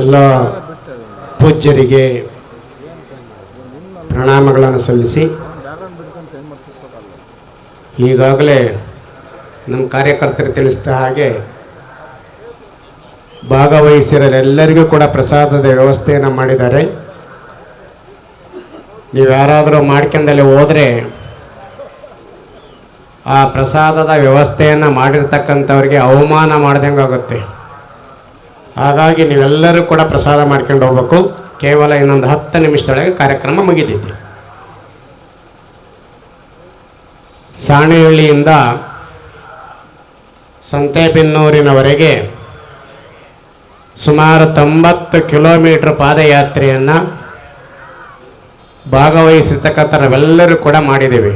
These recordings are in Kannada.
ಎಲ್ಲ ಪೂಜ್ಯರಿಗೆ ಪ್ರಣಾಮಗಳನ್ನು ಸಲ್ಲಿಸಿ ಈಗಾಗಲೇ ನಮ್ಮ ಕಾರ್ಯಕರ್ತರು ತಿಳಿಸಿದ ಹಾಗೆ ಭಾಗವಹಿಸಿರೋರೆಲ್ಲರಿಗೂ ಕೂಡ ಪ್ರಸಾದದ ವ್ಯವಸ್ಥೆಯನ್ನು ಮಾಡಿದ್ದಾರೆ. ನೀವು ಯಾರಾದರೂ ಮಾಡ್ಕೊಂಡಲ್ಲಿ ಹೋದರೆ ಆ ಪ್ರಸಾದದ ವ್ಯವಸ್ಥೆಯನ್ನು ಮಾಡಿರ್ತಕ್ಕಂಥವ್ರಿಗೆ ಅವಮಾನ ಮಾಡ್ದಂಗೆ ಆಗುತ್ತೆ ಹಾಗಾಗಿ ನೀವೆಲ್ಲರೂ ಕೂಡ ಪ್ರಸಾದ ಮಾಡ್ಕೊಂಡು ಹೋಗ್ಬೇಕು. ಕೇವಲ ಇನ್ನೊಂದು ಹತ್ತು ನಿಮಿಷದೊಳಗೆ ಕಾರ್ಯಕ್ರಮ ಮುಗಿದಿದೆ. ಸಾಣೆಹಳ್ಳಿಯಿಂದ ಸಂತೆಬೆನ್ನೂರಿನವರೆಗೆ ಸುಮಾರು ತೊಂಬತ್ತು ಕಿಲೋಮೀಟ್ರ್ ಪಾದಯಾತ್ರೆಯನ್ನು ಭಾಗವಹಿಸಿರ್ತಕ್ಕಂಥ ನಾವೆಲ್ಲರೂ ಕೂಡ ಮಾಡಿದ್ದೀವಿ.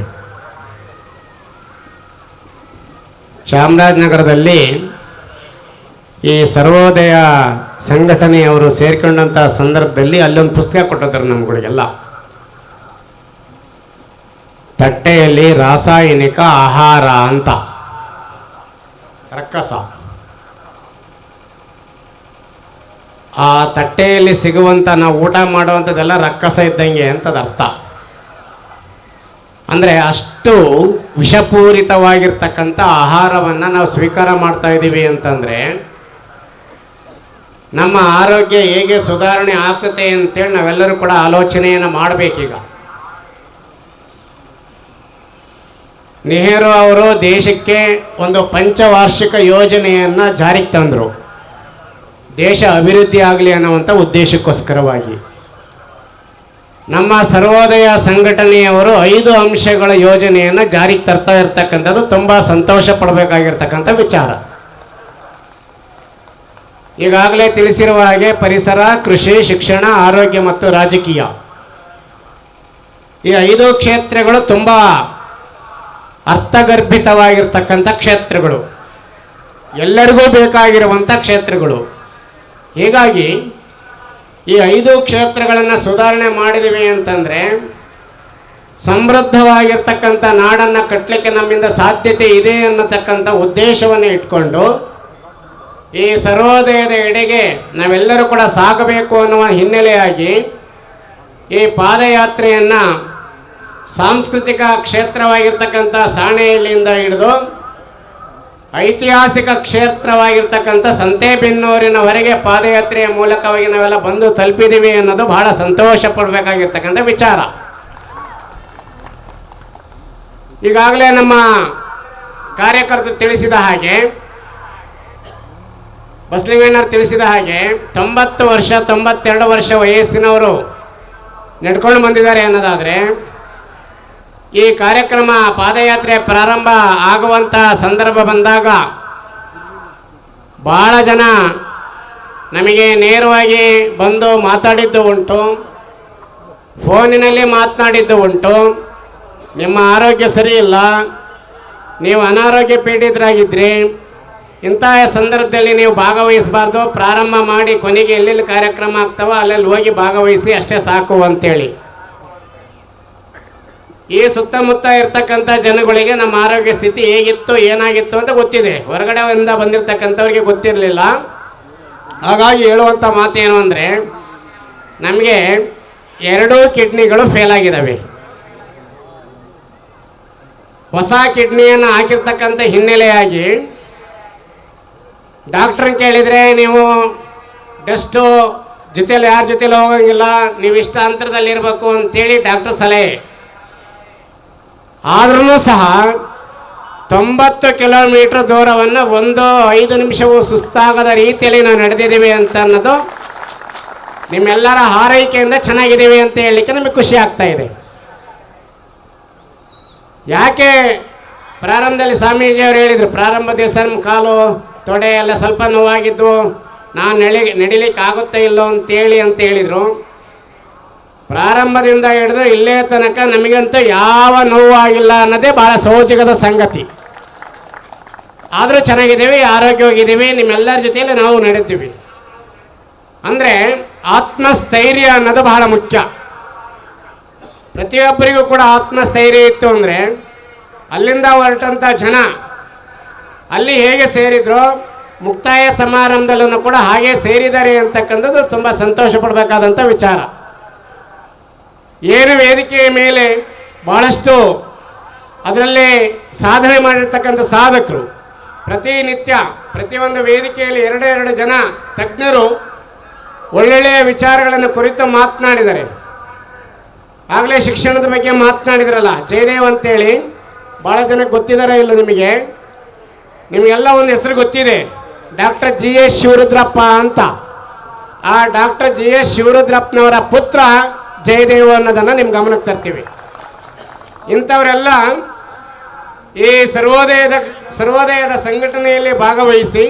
ಚಾಮರಾಜನಗರದಲ್ಲಿ ಈ ಸರ್ವೋದಯ ಸಂಘಟನೆಯವರು ಸೇರ್ಕೊಂಡಂಥ ಸಂದರ್ಭದಲ್ಲಿ ಅಲ್ಲೊಂದು ಪುಸ್ತಕ ಕೊಟ್ಟಿದ್ರು ನಮ್ಗಳಿಗೆಲ್ಲ ತಟ್ಟೆಯಲ್ಲಿ ರಾಸಾಯನಿಕ ಆಹಾರ ಅಂತ. ರಕ್ಕಸ ಆ ತಟ್ಟೆಯಲ್ಲಿ ಸಿಗುವಂಥ ನಾವು ಊಟ ಮಾಡುವಂಥದ್ದೆಲ್ಲ ರಕ್ಕಸ ಇದ್ದಂಗೆ ಅಂತದ ಅರ್ಥ. ಅಂದರೆ ಅಷ್ಟು ವಿಷಪೂರಿತವಾಗಿರ್ತಕ್ಕಂಥ ಆಹಾರವನ್ನು ನಾವು ಸ್ವೀಕಾರ ಮಾಡ್ತಾ ಇದ್ದೀವಿ ಅಂತಂದರೆ ನಮ್ಮ ಆರೋಗ್ಯ ಹೇಗೆ ಸುಧಾರಣೆ ಆಗ್ತದೆ ಅಂತೇಳಿ ನಾವೆಲ್ಲರೂ ಕೂಡ ಆಲೋಚನೆಯನ್ನು ಮಾಡಬೇಕೀಗ. ನೆಹರು ಅವರು ದೇಶಕ್ಕೆ ಒಂದು ಪಂಚವಾರ್ಷಿಕ ಯೋಜನೆಯನ್ನು ಜಾರಿಗೆ ತಂದರು. ದೇಶ ಅಭಿವೃದ್ಧಿ ಆಗಲಿ ಅನ್ನುವಂಥ ಉದ್ದೇಶಕ್ಕೋಸ್ಕರವಾಗಿ. ನಮ್ಮ ಸರ್ವೋದಯ ಸಂಘಟನೆಯವರು ಐದು ಅಂಶಗಳ ಯೋಜನೆಯನ್ನು ಜಾರಿಗೆ ತರ್ತಾ ಇರ್ತಕ್ಕಂಥದ್ದು ತುಂಬ ಸಂತೋಷ ಪಡಬೇಕಾಗಿರ್ತಕ್ಕಂಥ ವಿಚಾರ. ಈಗಾಗಲೇ ತಿಳಿಸಿರುವ ಹಾಗೆ ಪರಿಸರ, ಕೃಷಿ, ಶಿಕ್ಷಣ, ಆರೋಗ್ಯ ಮತ್ತು ರಾಜಕೀಯ. ಈ ಐದು ಕ್ಷೇತ್ರಗಳು ತುಂಬ ಅರ್ಥಗರ್ಭಿತವಾಗಿರ್ತಕ್ಕಂಥ ಕ್ಷೇತ್ರಗಳು. ಎಲ್ಲರಿಗೂ ಬೇಕಾಗಿರುವಂಥ ಕ್ಷೇತ್ರಗಳು. ಹೀಗಾಗಿ ಈ ಐದು ಕ್ಷೇತ್ರಗಳನ್ನು ಸುಧಾರಣೆ ಮಾಡಿದ್ದೀವಿ ಅಂತಂದರೆ ಸಮೃದ್ಧವಾಗಿರ್ತಕ್ಕಂಥ ನಾಡನ್ನು ಕಟ್ಟಲಿಕ್ಕೆ ನಮ್ಮಿಂದ ಸಾಧ್ಯತೆ ಇದೆ ಅನ್ನತಕ್ಕಂಥ ಉದ್ದೇಶವನ್ನು ಇಟ್ಕೊಂಡು ಈ ಸರ್ವೋದಯದ ಎಡೆಗೆ ನಾವೆಲ್ಲರೂ ಕೂಡ ಸಾಗಬೇಕು ಅನ್ನುವ ಹಿನ್ನೆಲೆಯಾಗಿ ಈ ಪಾದಯಾತ್ರೆಯನ್ನು ಸಾಂಸ್ಕೃತಿಕ ಕ್ಷೇತ್ರವಾಗಿರ್ತಕ್ಕಂಥ ಸಾಣೆಹಳ್ಳಿಯಿಂದ ಹಿಡಿದು ಐತಿಹಾಸಿಕ ಕ್ಷೇತ್ರವಾಗಿರ್ತಕ್ಕಂಥ ಸಂತೆಬೆನ್ನೂರಿನವರೆಗೆ ಪಾದಯಾತ್ರೆಯ ಮೂಲಕವಾಗಿ ನಾವೆಲ್ಲ ಬಂದು ತಲುಪಿದ್ದೀವಿ ಅನ್ನೋದು ಬಹಳ ಸಂತೋಷ ಪಡಬೇಕಾಗಿರ್ತಕ್ಕಂಥ ವಿಚಾರ. ಈಗಾಗಲೇ ನಮ್ಮ ಕಾರ್ಯಕರ್ತರು ತಿಳಿಸಿದ ಹಾಗೆ ಬಸಲಿಂಗಣ್ಣರು ತಿಳಿಸಿದ ಹಾಗೆ ತೊಂಬತ್ತು ವರ್ಷ, ತೊಂಬತ್ತೆರಡು ವರ್ಷ ವಯಸ್ಸಿನವರು ನಡ್ಕೊಂಡು ಬಂದಿದ್ದಾರೆ ಅನ್ನೋದಾದರೆ, ಈ ಕಾರ್ಯಕ್ರಮ ಪಾದಯಾತ್ರೆ ಪ್ರಾರಂಭ ಆಗುವಂಥ ಸಂದರ್ಭ ಬಂದಾಗ ಭಾಳ ಜನ ನಮಗೆ ನೇರವಾಗಿ ಬಂದು ಮಾತಾಡಿದ್ದು ಉಂಟು, ಫೋನಿನಲ್ಲಿ ಮಾತನಾಡಿದ್ದು ಉಂಟು. ನಿಮ್ಮ ಆರೋಗ್ಯ ಸರಿ ಇಲ್ಲ, ನೀವು ಅನಾರೋಗ್ಯ ಪೀಡಿತರಾಗಿದ್ರಿ ಇಂತಹ ಸಂದರ್ಭದಲ್ಲಿ ನೀವು ಭಾಗವಹಿಸಬಾರ್ದು. ಪ್ರಾರಂಭ ಮಾಡಿ ಕೊನೆಗೆ ಎಲ್ಲೆಲ್ಲಿ ಕಾರ್ಯಕ್ರಮ ಆಗ್ತಾವೋ ಅಲ್ಲೆಲ್ಲಿ ಹೋಗಿ ಭಾಗವಹಿಸಿ ಅಷ್ಟೇ ಸಾಕು ಅಂತೇಳಿ. ಈ ಸುತ್ತಮುತ್ತ ಇರ್ತಕ್ಕಂಥ ಜನಗಳಿಗೆ ನಮ್ಮ ಆರೋಗ್ಯ ಸ್ಥಿತಿ ಹೇಗಿತ್ತು, ಏನಾಗಿತ್ತು ಅಂತ ಗೊತ್ತಿದೆ. ಹೊರಗಡೆಯಿಂದ ಬಂದಿರತಕ್ಕಂಥವ್ರಿಗೆ ಗೊತ್ತಿರಲಿಲ್ಲ. ಹಾಗಾಗಿ ಹೇಳುವಂಥ ಮಾತೇನು ಅಂದರೆ, ನಮಗೆ ಎರಡೂ ಕಿಡ್ನಿಗಳು ಫೇಲ್ ಆಗಿದ್ದಾವೆ ಹೊಸ ಕಿಡ್ನಿಯನ್ನು ಹಾಕಿರ್ತಕ್ಕಂಥ ಹಿನ್ನೆಲೆಯಾಗಿ ಡಾಕ್ಟ್ರನ್ನ ಕೇಳಿದರೆ ನೀವು ಡಸ್ಟು ಜೊತೆಯಲ್ಲಿ ಯಾರ ಜೊತೆಲಿ ಹೋಗೋಂಗಿಲ್ಲ, ನೀವು ಇಷ್ಟ ಅಂತರದಲ್ಲಿರಬೇಕು ಅಂತೇಳಿ ಡಾಕ್ಟರ್ ಸಲಹೆ. ಆದ್ರೂ ಸಹ ತೊಂಬತ್ತು ಕಿಲೋಮೀಟ್ರ್ ದೂರವನ್ನು ಒಂದು ಐದು ನಿಮಿಷವೂ ಸುಸ್ತಾಗದ ರೀತಿಯಲ್ಲಿ ನಾವು ನಡೆದಿದ್ದೀವಿ ಅಂತ ಅನ್ನೋದು ನಿಮ್ಮೆಲ್ಲರ ಹಾರೈಕೆಯಿಂದ ಚೆನ್ನಾಗಿದ್ದೀವಿ ಅಂತ ಹೇಳಲಿಕ್ಕೆ ನಮಗೆ ಖುಷಿ ಆಗ್ತಾ ಇದೆ. ಯಾಕೆ ಪ್ರಾರಂಭದಲ್ಲಿ ಸ್ವಾಮೀಜಿಯವರು ಹೇಳಿದರು ಪ್ರಾರಂಭ ದಿವಸ ನಮ್ಮ ಕಾಲು ತೊಡೆ ಎಲ್ಲ ಸ್ವಲ್ಪ ನೋವಾಗಿದ್ದು, ನಾನು ನಡಿ ನಡಿಲಿಕ್ಕೆ ಆಗುತ್ತೆ ಇಲ್ಲೋ ಅಂತೇಳಿ ಅಂತ ಹೇಳಿದರು. ಪ್ರಾರಂಭದಿಂದ ಹಿಡಿದು ಇಲ್ಲೇ ತನಕ ನಮಗಂತೂ ಯಾವ ನೋವಾಗಿಲ್ಲ ಅನ್ನೋದೇ ಭಾಳ ಸೋಚಕದ ಸಂಗತಿ. ಆದರೂ ಚೆನ್ನಾಗಿದ್ದೀವಿ, ಆರೋಗ್ಯವಾಗಿದ್ದೀವಿ, ನಿಮ್ಮೆಲ್ಲರ ಜೊತೆಯಲ್ಲಿ ನಾವು ನಡೆದ್ದೀವಿ ಅಂದರೆ ಆತ್ಮಸ್ಥೈರ್ಯ ಅನ್ನೋದು ಬಹಳ ಮುಖ್ಯ. ಪ್ರತಿಯೊಬ್ಬರಿಗೂ ಕೂಡ ಆತ್ಮಸ್ಥೈರ್ಯ ಇತ್ತು ಅಂದರೆ ಅಲ್ಲಿಂದ ಹೊರಟಂಥ ಜನ ಅಲ್ಲಿ ಹೇಗೆ ಸೇರಿದ್ರು ಮುಕ್ತಾಯ ಸಮಾರಂಭದಲ್ಲೂ ಕೂಡ ಹಾಗೆ ಸೇರಿದ್ದಾರೆ ಅಂತಕ್ಕಂಥದ್ದು ತುಂಬ ಸಂತೋಷ ಪಡಬೇಕಾದಂಥ ವಿಚಾರ. ಏನು ವೇದಿಕೆಯ ಮೇಲೆ ಬಹಳಷ್ಟು ಅದರಲ್ಲಿ ಸಾಧನೆ ಮಾಡಿರ್ತಕ್ಕಂಥ ಸಾಧಕರು ಪ್ರತಿನಿತ್ಯ ಪ್ರತಿಯೊಂದು ವೇದಿಕೆಯಲ್ಲಿ ಎರಡೆರಡು ಜನ ತಜ್ಞರು ಒಳ್ಳೊಳ್ಳೆಯ ವಿಚಾರಗಳನ್ನು ಕುರಿತು ಮಾತನಾಡಿದ್ದಾರೆ ಆಗಲೇ ಶಿಕ್ಷಣದ ಬಗ್ಗೆ ಮಾತನಾಡಿದ್ರಲ್ಲ, ಜಯದೇವ್ ಅಂತೇಳಿ ಭಾಳ ಜನಕ್ಕೆ ಗೊತ್ತಿದ್ದಾರೆ ಇಲ್ಲ ನಿಮಗೆ? ನಿಮಗೆಲ್ಲ ಒಂದು ಹೆಸರು ಗೊತ್ತಿದೆ. ಡಾಕ್ಟರ್ ಜಿ ಎಸ್ ಶಿವರುದ್ರಪ್ಪ ಅಂತ. ಆ ಡಾಕ್ಟರ್ ಜಿ ಎಸ್ ಶಿವರುದ್ರಪ್ಪನವರ ಪುತ್ರ ಜಯದೇವ ಅನ್ನೋದನ್ನು ನಿಮ್ಮ ಗಮನಕ್ಕೆ ತರ್ತೀವಿ. ಇಂಥವರೆಲ್ಲ ಈ ಸರ್ವೋದಯದ ಸರ್ವೋದಯದ ಸಂಘಟನೆಯಲ್ಲಿ ಭಾಗವಹಿಸಿ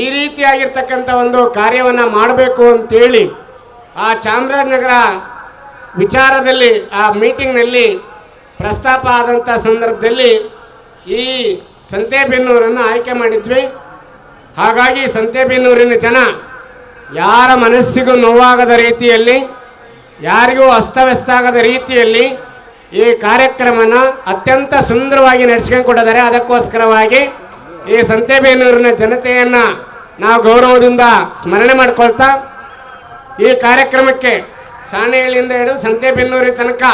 ಈ ರೀತಿಯಾಗಿರ್ತಕ್ಕಂಥ ಒಂದು ಕಾರ್ಯವನ್ನು ಮಾಡಬೇಕು ಅಂತೇಳಿ ಆ ಚಾಮರಾಜನಗರ ವಿಚಾರದಲ್ಲಿ, ಆ ಮೀಟಿಂಗ್ನಲ್ಲಿ ಪ್ರಸ್ತಾಪ ಆದಂಥ ಸಂದರ್ಭದಲ್ಲಿ ಈ ಸಂತೆಬೆನ್ನೂರನ್ನು ಆಯ್ಕೆ ಮಾಡಿದ್ವಿ. ಹಾಗಾಗಿ ಸಂತೆಬೆನ್ನೂರಿನ ಜನ ಯಾರ ಮನಸ್ಸಿಗೂ ನೋವಾಗದ ರೀತಿಯಲ್ಲಿ, ಯಾರಿಗೂ ಅಸ್ತವ್ಯಸ್ತ ಆಗದ ರೀತಿಯಲ್ಲಿ ಈ ಕಾರ್ಯಕ್ರಮನ ಅತ್ಯಂತ ಸುಂದರವಾಗಿ ನಡೆಸ್ಕೊಂಡು ಕೊಟ್ಟಿದ್ದಾರೆ. ಅದಕ್ಕೋಸ್ಕರವಾಗಿ ಈ ಸಂತೆಬೆನ್ನೂರಿನ ಜನತೆಯನ್ನು ನಾವು ಗೌರವದಿಂದ ಸ್ಮರಣೆ ಮಾಡಿಕೊಳ್ತಾ ಈ ಕಾರ್ಯಕ್ರಮಕ್ಕೆ ಸಾಣೆಹಳ್ಳಿಯಿಂದ ಹಿಡಿದು ಸಂತೆಬೆನ್ನೂರಿ ತನಕ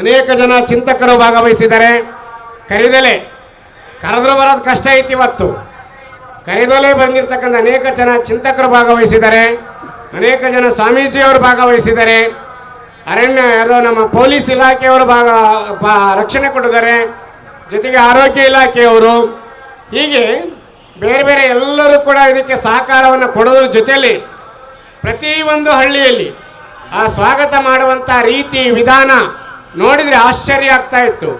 ಅನೇಕ ಜನ ಚಿಂತಕರು ಭಾಗವಹಿಸಿದ್ದಾರೆ. ಕರಿದಲೆ ಕರೆದ್ರು ಬರೋದು ಕಷ್ಟ ಐತಿ ಇವತ್ತು. ಕರೆದಲ್ಲೇ ಬಂದಿರತಕ್ಕಂಥ ಅನೇಕ ಜನ ಚಿಂತಕರು ಭಾಗವಹಿಸಿದ್ದಾರೆ. ಅನೇಕ ಜನ ಸ್ವಾಮೀಜಿಯವರು ಭಾಗವಹಿಸಿದ್ದಾರೆ. ಅರಣ್ಯ, ಯಾರೋ ನಮ್ಮ ಪೊಲೀಸ್ ಇಲಾಖೆಯವರು ಭಾಗ ರಕ್ಷಣೆ ಕೊಟ್ಟಿದ್ದಾರೆ. ಜೊತೆಗೆ ಆರೋಗ್ಯ ಇಲಾಖೆಯವರು. ಹೀಗೆ ಬೇರೆ ಬೇರೆ ಎಲ್ಲರೂ ಕೂಡ ಇದಕ್ಕೆ ಸಹಕಾರವನ್ನು ಕೊಡೋದ್ರ ಜೊತೆಯಲ್ಲಿ ಪ್ರತಿಯೊಂದು ಹಳ್ಳಿಯಲ್ಲಿ ಆ ಸ್ವಾಗತ ಮಾಡುವಂಥ ರೀತಿ, ವಿಧಾನ ನೋಡಿದರೆ ಆಶ್ಚರ್ಯ ಆಗ್ತಾ ಇತ್ತು.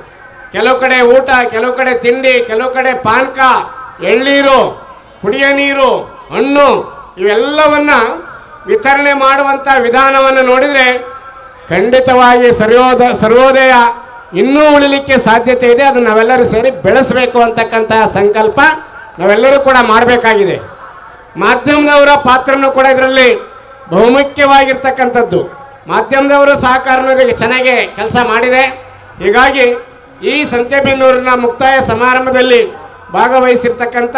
ಕೆಲವು ಕಡೆ ಊಟ, ಕೆಲವು ಕಡೆ ತಿಂಡಿ, ಕೆಲವು ಕಡೆ ಪಾನಕ ಎಳ್ಳೀರು ಕುಡಿಯ ನೀರು, ಹಣ್ಣು, ಇವೆಲ್ಲವನ್ನ ವಿತರಣೆ ಮಾಡುವಂಥ ವಿಧಾನವನ್ನು ನೋಡಿದರೆ ಖಂಡಿತವಾಗಿ ಸರ್ವೋದ, ಸರ್ವೋದಯ ಇನ್ನೂ ಉಳಿಲಿಕ್ಕೆ ಸಾಧ್ಯತೆ ಇದೆ. ಅದನ್ನು ನಾವೆಲ್ಲರೂ ಸೇರಿ ಬೆಳೆಸಬೇಕು ಅಂತಕ್ಕಂಥ ಸಂಕಲ್ಪ ನಾವೆಲ್ಲರೂ ಕೂಡ ಮಾಡಬೇಕಾಗಿದೆ. ಮಾಧ್ಯಮದವರ ಪಾತ್ರನೂ ಕೂಡ ಇದರಲ್ಲಿ ಬಹುಮುಖ್ಯವಾಗಿರ್ತಕ್ಕಂಥದ್ದು. ಮಾಧ್ಯಮದವರು ಸಹಕಾರ ಅನ್ನೋದಕ್ಕೆ ಚೆನ್ನಾಗಿ ಕೆಲಸ ಮಾಡಿದೆ. ಹೀಗಾಗಿ ಈ ಸಂತೆಬೆನ್ನೂರಿನ ಮುಕ್ತಾಯ ಸಮಾರಂಭದಲ್ಲಿ ಭಾಗವಹಿಸಿರ್ತಕ್ಕಂಥ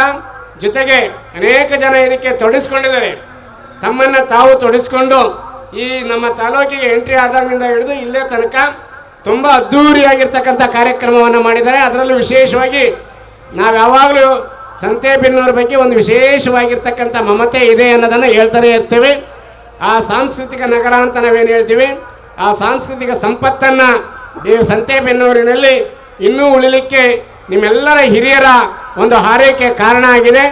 ಜೊತೆಗೆ ಅನೇಕ ಜನ ಇದಕ್ಕೆ ತೊಡಗಿಸ್ಕೊಂಡಿದ್ದಾರೆ. ತಮ್ಮನ್ನು ತಾವು ತೊಡಗಿಸ್ಕೊಂಡು ಈ ನಮ್ಮ ತಾಲೂಕಿಗೆ ಎಂಟ್ರಿ ಆದಾಗಿಂದ ಹಿಡಿದು ಇಲ್ಲೇ ತನಕ ತುಂಬ ಅದ್ಧೂರಿಯಾಗಿರ್ತಕ್ಕಂಥ ಕಾರ್ಯಕ್ರಮವನ್ನು ಮಾಡಿದ್ದಾರೆ. ಅದರಲ್ಲೂ ವಿಶೇಷವಾಗಿ ನಾವು ಯಾವಾಗಲೂ ಸಂತೆಬೆನ್ನೂರ ಬಗ್ಗೆ ಒಂದು ವಿಶೇಷವಾಗಿರ್ತಕ್ಕಂಥ ಮಮತೆ ಇದೆ ಅನ್ನೋದನ್ನು ಹೇಳ್ತಾನೆ ಇರ್ತೇವೆ. ಆ ಸಾಂಸ್ಕೃತಿಕ ನಗರ ಅಂತ ನಾವೇನು ಹೇಳ್ತೀವಿ? ಆ ಸಾಂಸ್ಕೃತಿಕ ಸಂಪತ್ತನ್ನು ಈ ಸಂತೆಬೆನ್ನೂರಿನಲ್ಲಿ ಇನ್ನೂ ಉಳಿಲಿಕ್ಕೆ ನಿಮ್ಮೆಲ್ಲರ ಹಿರಿಯರ ಒಂದು ಹಾರೈಕೆ ಕಾರಣ ಆಗಿದೆ.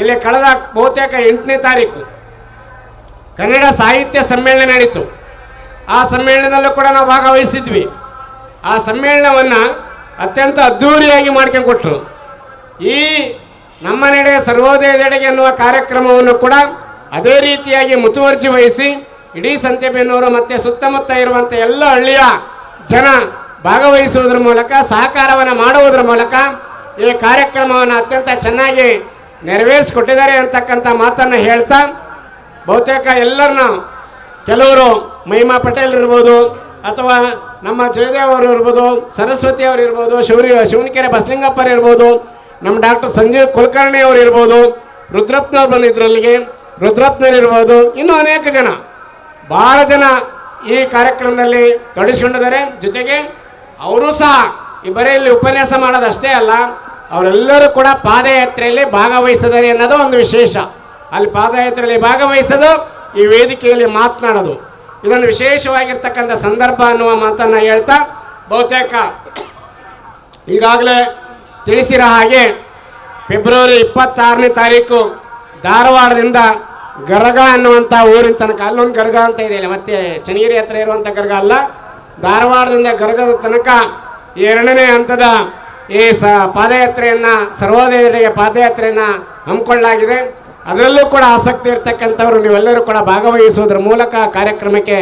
ಇಲ್ಲಿ ಕಳೆದ ಬಹುತೇಕ ಎಂಟನೇ ತಾರೀಕು ಕನ್ನಡ ಸಾಹಿತ್ಯ ಸಮ್ಮೇಳನ ನಡೀತು. ಆ ಸಮ್ಮೇಳನದಲ್ಲೂ ಕೂಡ ನಾವು ಭಾಗವಹಿಸಿದ್ವಿ. ಆ ಸಮ್ಮೇಳನವನ್ನು ಅತ್ಯಂತ ಅದ್ಧೂರಿಯಾಗಿ ಮಾಡ್ಕೊಂಡು ಕೊಟ್ಟರು ಈ ನಮ್ಮ ನಡೆ ಸರ್ವೋದಯದೆಡೆಗೆ ಎನ್ನುವ ಕಾರ್ಯಕ್ರಮವನ್ನು ಕೂಡ ಅದೇ ರೀತಿಯಾಗಿ ಮುತುವರ್ಜಿ ವಹಿಸಿ ಇಡೀ ಸಂತೆಬೆನ್ನೂರು ಮತ್ತು ಸುತ್ತಮುತ್ತ ಇರುವಂಥ ಎಲ್ಲ ಹಳ್ಳಿಯ ಜನ ಭಾಗವಹಿಸುವುದರ ಮೂಲಕ, ಸಹಕಾರವನ್ನು ಮಾಡುವುದರ ಮೂಲಕ ಈ ಕಾರ್ಯಕ್ರಮವನ್ನು ಅತ್ಯಂತ ಚೆನ್ನಾಗಿ ನೆರವೇರಿಸಿಕೊಟ್ಟಿದ್ದಾರೆ ಅಂತಕ್ಕಂಥ ಮಾತನ್ನು ಹೇಳ್ತಾ, ಬಹುತೇಕ ಎಲ್ಲರನ್ನ, ಕೆಲವರು ಮಹಿಮಾ ಪಟೇಲ್ ಇರ್ಬೋದು, ಅಥವಾ ನಮ್ಮ ಜಯದೇವ್ ಅವರು ಇರ್ಬೋದು, ಸರಸ್ವತಿ ಅವರು ಇರ್ಬೋದು ಶಿವರಿ ಶಿವನಕೆರೆ ಬಸಲಿಂಗಪ್ಪರು ಇರ್ಬೋದು, ನಮ್ಮ ಡಾಕ್ಟರ್ ಸಂಜೀವ್ ಕುಲಕರ್ಣಿ ಅವರು ಇರ್ಬೋದು ರುದ್ರಪ್ನವ್ರು ಬಂದಿದ್ದರಲ್ಲಿಗೆ ರುದ್ರಪ್ನವ್ರು ಇರ್ಬೋದು, ಇನ್ನೂ ಅನೇಕ ಜನ ಭಾಳ ಜನ ಈ ಕಾರ್ಯಕ್ರಮದಲ್ಲಿ ತೊಡಗಿಸ್ಕೊಂಡಿದ್ದಾರೆ. ಜೊತೆಗೆ ಅವರು ಸಹ ಈ ಬರೀ ಇಲ್ಲಿ ಉಪನ್ಯಾಸ ಮಾಡೋದಷ್ಟೇ ಅಲ್ಲ, ಅವರೆಲ್ಲರೂ ಕೂಡ ಪಾದಯಾತ್ರೆಯಲ್ಲಿ ಭಾಗವಹಿಸಿದ್ದಾರೆ ಅನ್ನೋದು ಒಂದು ವಿಶೇಷ. ಅಲ್ಲಿ ಪಾದಯಾತ್ರೆಯಲ್ಲಿ ಭಾಗವಹಿಸೋದು, ಈ ವೇದಿಕೆಯಲ್ಲಿ ಮಾತನಾಡೋದು. ಇದೊಂದು ವಿಶೇಷವಾಗಿರ್ತಕ್ಕಂಥ ಸಂದರ್ಭ ಅನ್ನುವ ಮಾತನ್ನು ಹೇಳ್ತಾ, ಬಹುತೇಕ ಈಗಾಗಲೇ ತಿಳಿಸಿರೋ ಹಾಗೆ, ಫೆಬ್ರವರಿ ಇಪ್ಪತ್ತಾರನೇ ತಾರೀಕು ಧಾರವಾಡದಿಂದ ಗರಗ ಅನ್ನುವಂಥ ಊರಿನ ತನಕ, ಅಲ್ಲೊಂದು ಗರಗ ಅಂತ ಇದೆ ಮತ್ತೆ ಚನ್ನಗಿರಿ ಹತ್ರ ಇರುವಂಥ ಗರಗ ಅಲ್ಲ. ಧಾರವಾಡದಿಂದ ಗರಗದ ತನಕ ಎರಡನೇ ಹಂತದ ಈ ಸ ಪಾದಯಾತ್ರೆಯನ್ನು, ಸರ್ವೋದಯರಿಗೆ ಪಾದಯಾತ್ರೆಯನ್ನು ಹಮ್ಮಿಕೊಳ್ಳಲಾಗಿದೆ. ಅದರಲ್ಲೂ ಕೂಡ ಆಸಕ್ತಿ ಇರ್ತಕ್ಕಂಥವ್ರು ನೀವೆಲ್ಲರೂ ಕೂಡ ಭಾಗವಹಿಸುವುದರ ಮೂಲಕ ಕಾರ್ಯಕ್ರಮಕ್ಕೆ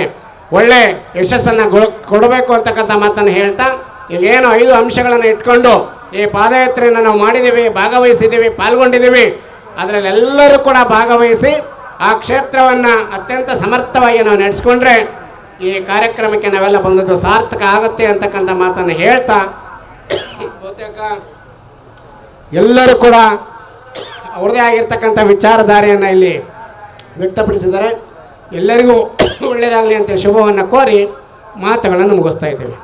ಒಳ್ಳೆ ಯಶಸ್ಸನ್ನು ಕೊಡಬೇಕು ಅಂತಕ್ಕಂಥ ಮಾತನ್ನು ಹೇಳ್ತಾ ಈಗೇನು ಐದು ಅಂಶಗಳನ್ನು ಇಟ್ಕೊಂಡು ಈ ಪಾದಯಾತ್ರೆಯನ್ನು ನಾವು ಮಾಡಿದ್ದೀವಿ, ಭಾಗವಹಿಸಿದ್ದೀವಿ, ಪಾಲ್ಗೊಂಡಿದ್ದೀವಿ. ಅದರಲ್ಲೆಲ್ಲರೂ ಕೂಡ ಭಾಗವಹಿಸಿ ಆ ಕ್ಷೇತ್ರವನ್ನು ಅತ್ಯಂತ ಸಮರ್ಥವಾಗಿ ನಾವು ನಡೆಸ್ಕೊಂಡ್ರೆ ಈ ಕಾರ್ಯಕ್ರಮಕ್ಕೆ ನಾವೆಲ್ಲ ಬಂದದ್ದು ಸಾರ್ಥಕ ಆಗುತ್ತೆ ಅಂತಕ್ಕಂಥ ಮಾತನ್ನು ಹೇಳ್ತಾ ಬಹುತೇಕ ಎಲ್ಲರೂ ಕೂಡ ಅವ್ರದೇ ಆಗಿರ್ತಕ್ಕಂಥ ವಿಚಾರಧಾರೆಯನ್ನು ಇಲ್ಲಿ ವ್ಯಕ್ತಪಡಿಸಿದ್ದಾರೆ. ಎಲ್ಲರಿಗೂ ಒಳ್ಳೆಯದಾಗಲಿ ಅಂತ ಶುಭವನ್ನು ಕೋರಿ ಮಾತುಗಳನ್ನು ಮುಗಿಸ್ತಾ ಇದ್ದೇವೆ.